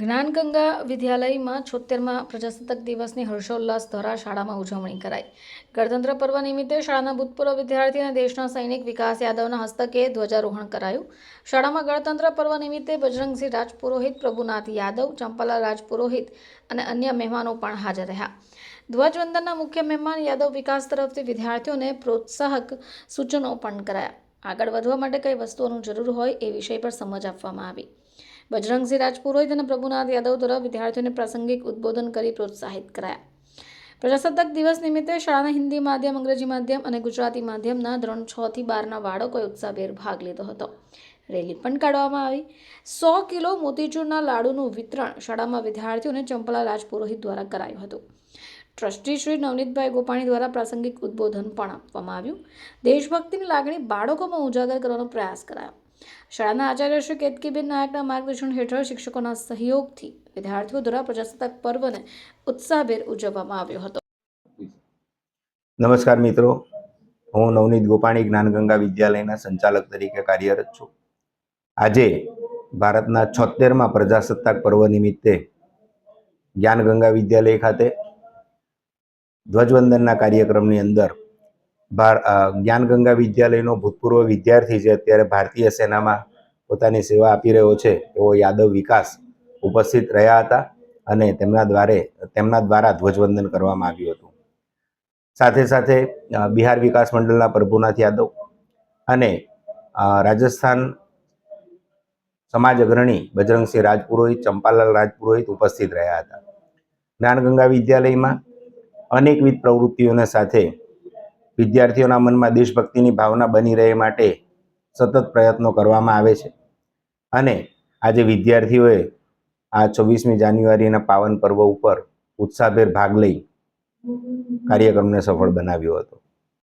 જ્ઞાનગંગા વિદ્યાલયમાં છોતેરમાં પ્રજાસત્તાક દિવસની હર્ષોલ્લાસ દ્વારા શાળામાં ઉજવણી કરાઈ. ગણતંત્ર પર્વ નિમિત્તે શાળાના ભૂતપૂર્વ વિદ્યાર્થી અને દેશના સૈનિક વિકાસ યાદવના હસ્તકે ધ્વજારોહણ કરાયું. શાળામાં ગણતંત્ર પર્વ નિમિત્તે બજરંગસિંહ રાજપુરોહિત, પ્રભુનાથ યાદવ, ચંપાલાલ રાજપુરોહિત અને અન્ય મહેમાનો પણ હાજર રહ્યા. ધ્વજવંદનના મુખ્ય મહેમાન યાદવ વિકાસ તરફથી વિદ્યાર્થીઓને પ્રોત્સાહક સૂચનો પણ કરાયા. આગળ વધવા માટે કઈ વસ્તુઓની જરૂર હોય એ વિષય પર સમજ આપવામાં આવી. બજરંગસિંહ રાજપુરોહિત અને પ્રભુનાથ યાદવ દ્વારા વિદ્યાર્થીઓને પ્રાસંગિક ઉદ્બોધન કરી પ્રોત્સાહિત કરાયા. પ્રજાસત્તાક દિવસ નિમિત્તે શાળાના હિન્દી માધ્યમ, અંગ્રેજી માધ્યમ અને ગુજરાતી માધ્યમના ધોરણ છ થી બારના બાળકોએ ઉત્સાહભેર ભાગ લીધો હતો. રેલી પણ કાઢવામાં આવી. સો કિલો મોતીચૂરના લાડુનું વિતરણ શાળામાં વિદ્યાર્થીઓને ચંપલા રાજપુરોહિત દ્વારા કરાયું હતું. ટ્રસ્ટી શ્રી નવનીતભાઈ ગોપાણી દ્વારા પ્રાસંગિક ઉદ્બોધન પણ આપવામાં આવ્યું. દેશભક્તિની લાગણી બાળકોમાં ઉજાગર કરવાનો પ્રયાસ કરાયો. શાળાના આચાર્ય શ્રી કેતકીબેન નાયકના માર્ગદર્શન હેઠળ શિક્ષકોના સહયોગથી વિદ્યાર્થીઓ દ્વારા પ્રજાસત્તાક પર્વને ઉત્સાહભેર ઉજવવામાં આવ્યો હતો. નમસ્કાર મિત્રો. હું નવનીત ગોપાણી, જ્ઞાનગંગા વિદ્યાલયના સંચાલક તરીકે કાર્યરત છું. આજે ભારતના છોતેરમાં પ્રજાસત્તાક પર્વ નિમિત્તે જ્ઞાનગંગા વિદ્યાલય ખાતે ધ્વજવંદનના કાર્યક્રમની અંદર જ્ઞાનગંગા વિદ્યાલયનો ભૂતપૂર્વ વિદ્યાર્થી છે, અત્યારે ભારતીય સેનામાં પોતાની સેવા આપી રહ્યો છે. એવો યાદવ વિકાસ ઉપસ્થિત રહ્યા હતા અને તેમના દ્વારે, તેમના દ્વારા ધ્વજવંદન કરવામાં આવ્યું હતું. સાથે સાથે બિહાર વિકાસ મંડળના પ્રભુનાથ યાદવ અને રાજસ્થાન સમાજ અગ્રણી બજરંગસિંહ રાજપુરોહિત, ચંપાલાલ રાજપુરોહિત ઉપસ્થિત રહ્યા હતા. જ્ઞાનગંગા વિદ્યાલયમાં અનેકવિધ પ્રવૃત્તિઓને સાથે વિદ્યાર્થીઓના મનમાં દેશભક્તિની ભાવના બની રહે માટે સતત પ્રયત્નો કરવામાં આવે છે. અને આજે વિદ્યાર્થીઓએ આ છવ્વીસમી જાન્યુઆરીના પાવન પર્વ ઉપર ઉત્સાહભેર ભાગ લઈ કાર્યક્રમને સફળ બનાવ્યો હતો.